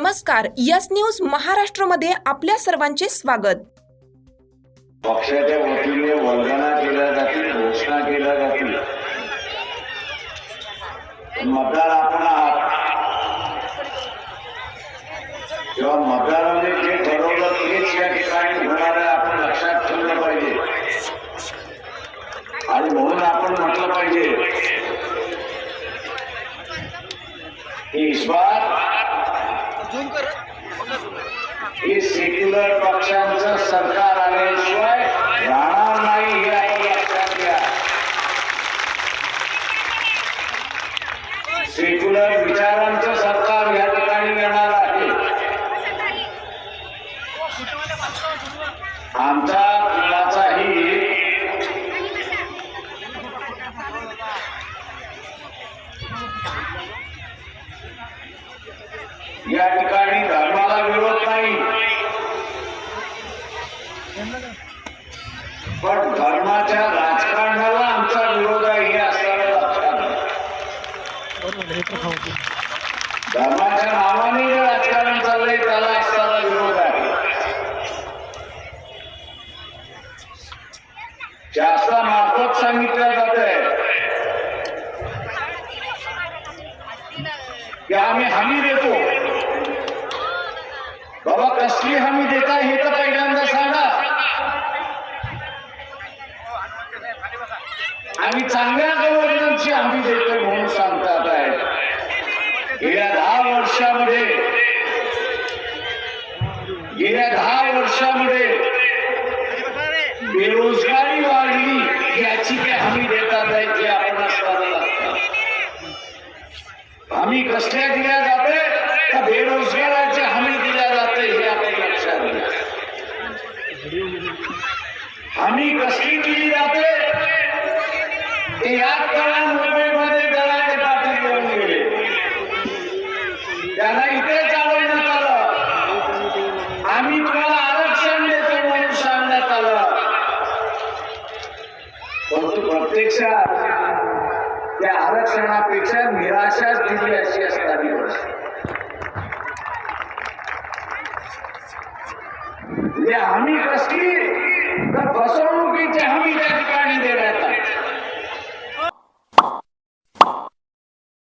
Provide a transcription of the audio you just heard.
नमस्कार yes news महाराष्ट्रमध्ये आपल्या सर्वांचे स्वागत. पक्षाच्या वतीने वंदना केल्या जातील घोषणा केल्या जातील. मतदार आपण आहात. किंवा मतदाराने जे ठरवलं तेच या ठिकाणी होणार आहे आपण लक्षात ठेवलं पाहिजे. आणि म्हणून आपण म्हटलं पाहिजे. की इस बार हे सेक्युलर पक्षांचं सरकार आल्याशिवाय राहणार नाही हे आपण लक्षात घ्या सेक्युलर विचारांचं सरकार या ठिकाणी येणार आहे. आमचा कुणाचाही या ठिकाणी धर्माला विरोध नाही. पण धर्माच्या राजकारणाला आमचा विरोध आहे हे असताना लक्षात धर्माच्या नावाने जे राजकारण चाललंय त्याला असणारा विरोध आहे. शासनामार्फत सांगितलं जात आहे. की आम्ही हमी देतो. कसली हमी देता हे तर पहिल्यांदा सांगा. आम्ही चांगल्या गव्हर्नन्सची हमी देतोय म्हणून सांगतात आहे गेल्या दहा वर्षामध्ये गेल्या दहा वर्षामध्ये बेरोजगारी वाढली याची काय हमी देतात आहे ते आपण असताना लागतात हमी कसल्या दिल्या जाते तर बेरोजगाराची हमी दिल्या जाते हे आपण लक्षात घ्या हमी कसली दिली जाते? ते याच काळात मुंबईमध्ये दलाले पाटील येऊन गेले. त्यांना इथे चालवण्यात आलं. आम्ही तुम्हाला आरक्षण देतो म्हणून सांगण्यात आलं. परंतु प्रत्यक्षात त्या आरक्षणापेक्षा निराशाच दिली अशी असणारी म्हणजे आम्ही कसली কসম